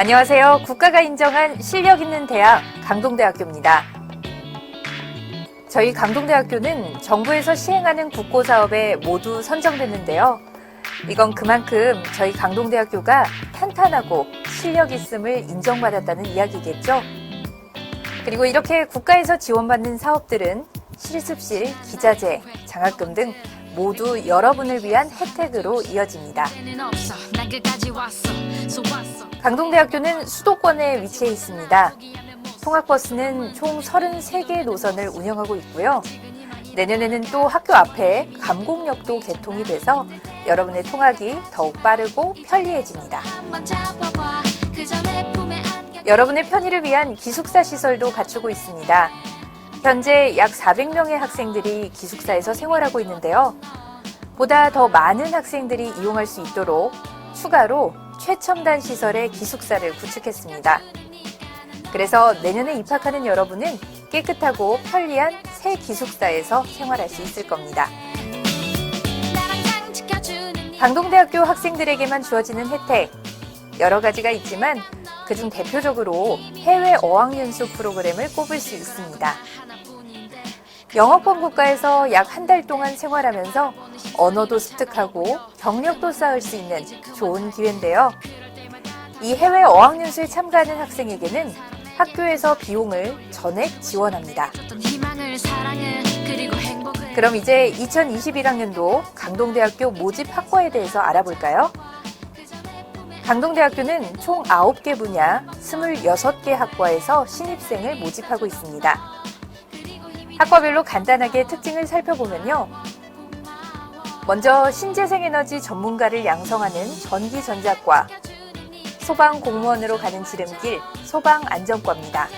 안녕하세요. 국가가 인정한 실력 있는 대학 강동대학교입니다. 저희 강동대학교는 정부에서 시행하는 국고 사업에 모두 선정됐는데요. 이건 그만큼 저희 강동대학교가 탄탄하고 실력 있음을 인정받았다는 이야기겠죠. 그리고 이렇게 국가에서 지원받는 사업들은 실습실, 기자재, 장학금 등 모두 여러분을 위한 혜택으로 이어집니다. 강동대학교는 수도권에 위치해 있습니다. 통학버스는 총 33개 노선을 운영하고 있고요. 내년에는 또 학교 앞에 감곡역도 개통이 돼서 여러분의 통학이 더욱 빠르고 편리해집니다. 여러분의 편의를 위한 기숙사 시설도 갖추고 있습니다. 현재 약 400명의 학생들이 기숙사에서 생활하고 있는데요. 보다 더 많은 학생들이 이용할 수 있도록 추가로 최첨단 시설의 기숙사를 구축했습니다. 그래서 내년에 입학하는 여러분은 깨끗하고 편리한 새 기숙사에서 생활할 수 있을 겁니다. 강동대학교 학생들에게만 주어지는 혜택 여러 가지가 있지만 그중 대표적으로 해외 어학연수 프로그램을 꼽을 수 있습니다. 영어권 국가에서 약 한 달 동안 생활하면서 언어도 습득하고 경력도 쌓을 수 있는 좋은 기회인데요. 이 해외 어학연수에 참가하는 학생에게는 학교에서 비용을 전액 지원합니다. 그럼 이제 2021학년도 강동대학교 모집 학과에 대해서 알아볼까요? 강동대학교는 총 9개 분야 26개 학과에서 신입생을 모집하고 있습니다. 학과별로 간단하게 특징을 살펴보면요. 먼저 신재생 에너지 전문가를 양성하는 전기전자과, 소방 공무원으로 가는 지름길 소방안전과입니다.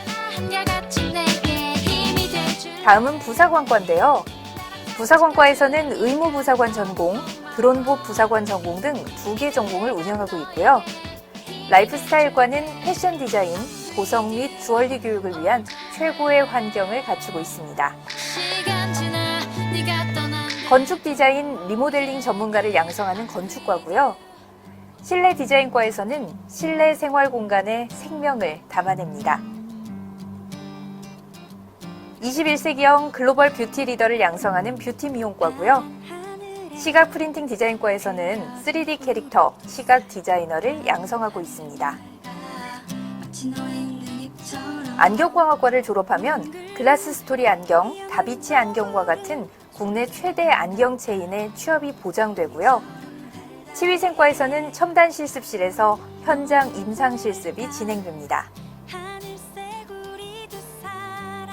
다음은 부사관과인데요. 부사관과에서는 의무부사관 전공, 드론부 부사관 전공 등 두 개 전공을 운영하고 있고요. 라이프스타일과는 패션 디자인, 보석 및 주얼리 교육을 위한 최고의 환경을 갖추고 있습니다. 건축 디자인, 리모델링 전문가를 양성하는 건축과고요. 실내 디자인과에서는 실내 생활 공간의 생명을 담아냅니다. 21세기형 글로벌 뷰티 리더를 양성하는 뷰티 미용과고요. 시각 프린팅 디자인과에서는 3D 캐릭터, 시각 디자이너를 양성하고 있습니다. 안경광학과를 졸업하면 글라스 스토리 안경, 다비치 안경과 같은 국내 최대 안경 체인의 취업이 보장되고요. 치위생과에서는 첨단 실습실에서 현장 임상 실습이 진행됩니다.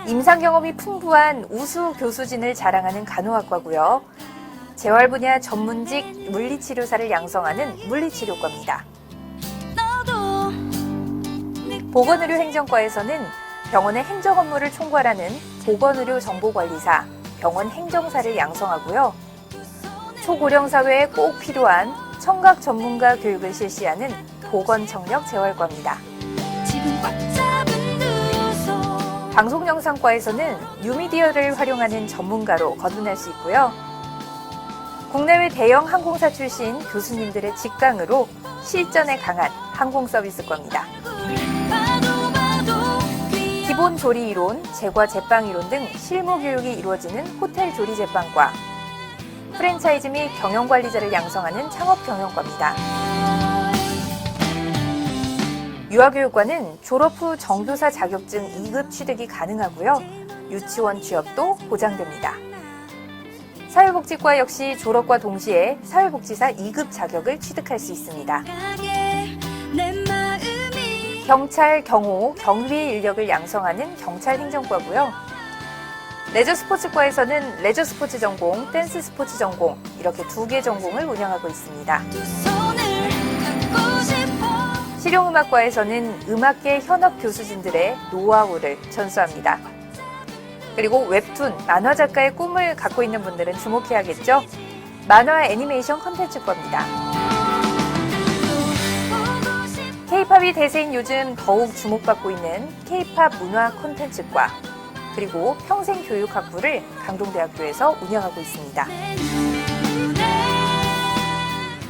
임상 경험이 풍부한 우수 교수진을 자랑하는 간호학과고요. 재활 분야 전문직 물리치료사를 양성하는 물리치료과입니다. 보건의료 행정과에서는 병원의 행정 업무를 총괄하는 보건의료 정보관리사, 병원 행정사를 양성하고요. 초고령 사회에 꼭 필요한 청각 전문가 교육을 실시하는 보건청력 재활과입니다. 방송 영상과에서는 뉴미디어를 활용하는 전문가로 거듭날 수 있고요. 국내외 대형 항공사 출신 교수님들의 직강으로 실전에 강한 항공 서비스과입니다. 기본 조리 이론, 제과 제빵 이론 등 실무 교육이 이루어지는 호텔 조리 제빵과 프랜차이즈 및 경영 관리자를 양성하는 창업 경영과입니다. 유아교육과는 졸업 후 정교사 자격증 2급 취득이 가능하고요. 유치원 취업도 보장됩니다. 사회복지과 역시 졸업과 동시에 사회복지사 2급 자격을 취득할 수 있습니다. 경찰, 경호, 경비 인력을 양성하는 경찰 행정과고요. 레저 스포츠과에서는 레저 스포츠 전공, 댄스 스포츠 전공 이렇게 두 개 전공을 운영하고 있습니다. 실용음악과에서는 음악계 현업 교수진들의 노하우를 전수합니다. 그리고 웹툰, 만화 작가의 꿈을 갖고 있는 분들은 주목해야겠죠? 만화 애니메이션 컨텐츠과입니다. K-팝이 대세인 요즘 더욱 주목받고 있는 K-팝 문화 콘텐츠과 그리고 평생교육학부를 강동대학교에서 운영하고 있습니다.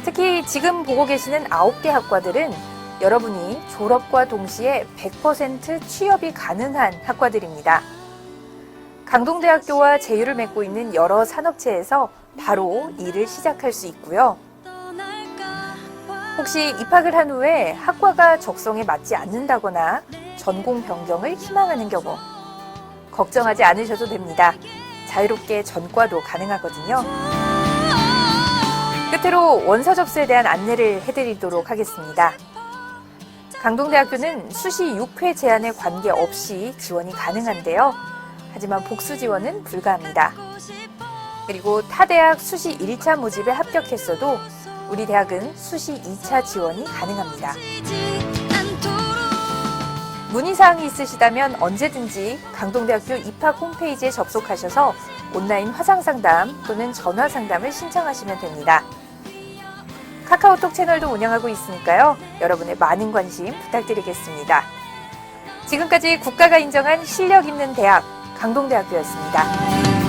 특히 지금 보고 계시는 9개 학과들은 여러분이 졸업과 동시에 100% 취업이 가능한 학과들입니다. 강동대학교와 제휴를 맺고 있는 여러 산업체에서 바로 일을 시작할 수 있고요. 혹시 입학을 한 후에 학과가 적성에 맞지 않는다거나 전공 변경을 희망하는 경우 걱정하지 않으셔도 됩니다. 자유롭게 전과도 가능하거든요. 끝으로 원서 접수에 대한 안내를 해드리도록 하겠습니다. 강동대학교는 수시 6회 제한에 관계없이 지원이 가능한데요. 하지만 복수 지원은 불가합니다. 그리고 타 대학 수시 1차 모집에 합격했어도 우리 대학은 수시 2차 지원이 가능합니다. 문의사항이 있으시다면 언제든지 강동대학교 입학 홈페이지에 접속하셔서 온라인 화상 상담 또는 전화 상담을 신청하시면 됩니다. 카카오톡 채널도 운영하고 있으니까요. 여러분의 많은 관심 부탁드리겠습니다. 지금까지 국가가 인정한 실력 있는 대학 강동대학교였습니다.